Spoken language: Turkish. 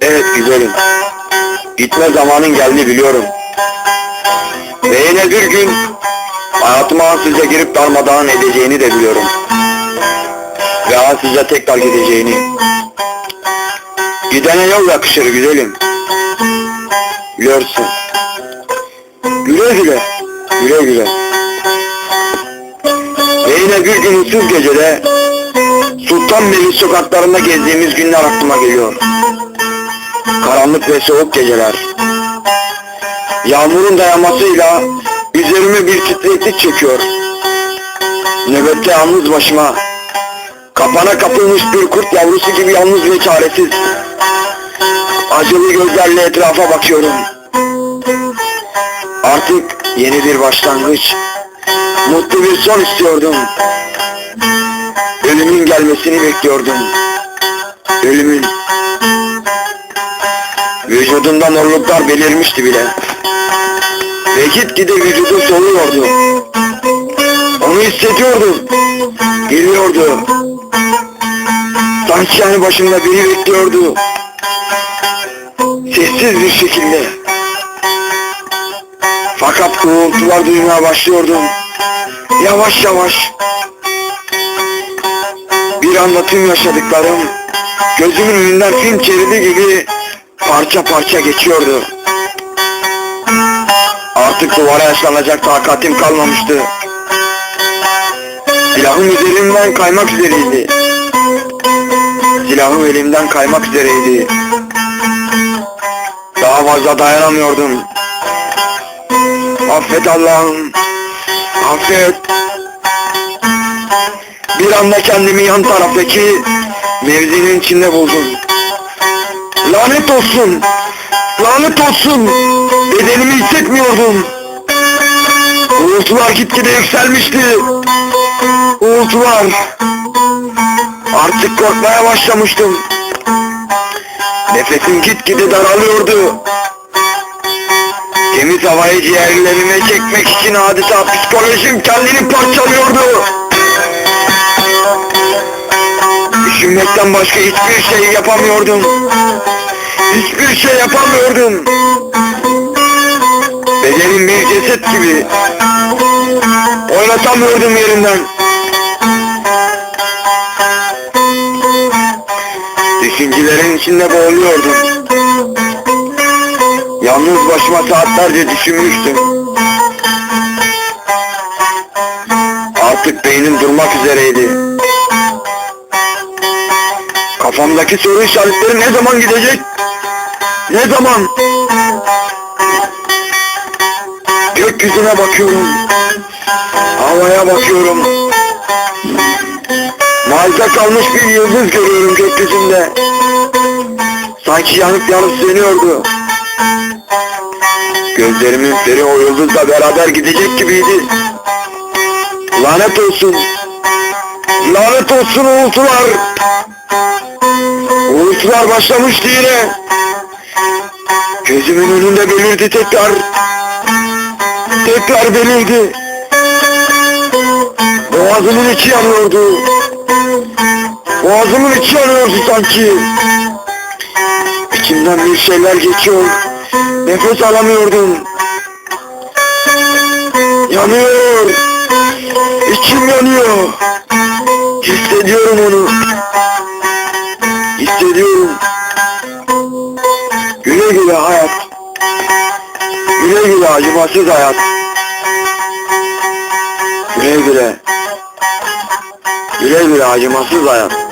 Evet güzelim. Gitme zamanın geldi biliyorum. Ve yine bir gün hayatıma ansızca girip darmadağın edeceğini de biliyorum. Ve ansızca tekrar gideceğini. Gidene yol yakışır güzelim. Biliyorsun. Güle güle. Güle güle. Ve yine bir gün ıssız gecede Sultanbeyli sokaklarında gezdiğimiz günler aklıma geliyor. Karanlık ve soğuk geceler. Yağmurun dayamasıyla üzerime bir titreklik çekiyor. Nöbette yalnız başıma, kapana kapılmış bir kurt yavrusu gibi yalnız ve çaresiz. Acılı gözlerle etrafa bakıyorum. Artık yeni bir başlangıç, mutlu bir son istiyordum. Ölümün gelmesini bekliyordum. Ölümün. Vücudumda morluklar belirmişti bile. Ve gitgide vücudum soluyordu. Onu hissediyordum. Geliyordu. Sanki yani başımda biri bekliyordu. Sessiz bir şekilde. Fakat uğultular duymaya başlıyordum. Yavaş yavaş. Bir anda tüm yaşadıklarım gözümün önünden film şeridi gibi parça parça geçiyordu. Artık duvara yaslanacak takatim kalmamıştı. Silahım üzerimden kaymak üzereydi. Silahım elimden kaymak üzereydi. Daha fazla dayanamıyordum. Affet Allah'ım. Affet. Bir anda kendimi yan taraftaki mevzinin içinde buldum. Lanet olsun! Lanet olsun! Bedenimi hissetmiyordum. Uğultular gitgide yükselmişti. Uğultular. Artık korkmaya başlamıştım. Nefesim gitgide daralıyordu. Temiz havayı ciğerlerime çekmek için adeta psikolojim kendini parçalıyordu. Düşünmekten başka hiçbir şey yapamıyordum. Hiçbir şey yapamıyordum. Bedenim bir ceset gibi. Oynatamıyordum yerinden. Düşüncelerin içinde boğuluyordum. Yalnız başıma saatlerce düşünmüştüm. Artık beynim durmak üzereydi. Kafamdaki soru işaretleri ne zaman gidecek? Ne zaman? Gökyüzüne bakıyorum. Havaya bakıyorum. Malta kalmış bir yıldız görüyorum gökyüzünde. Sanki yanıp yanıp sönüyordu. Gözlerimin feri o yıldızla beraber gidecek gibiydi. Lanet olsun. Lanet olsun uğultular. Uğultular başlamıştı yine. Gözümün önünde belirdi tekrar. Tekrar belirdi. Boğazımın içi yanıyordu. Boğazımın içi yanıyordu sanki. İçimden bir şeyler geçiyor. Nefes alamıyordum. Yanıyor. İçim yanıyor. Hissediyorum onu. Güle hayat. Güle güle acımasız hayat. Güle güle. Güle güle acımasız hayat.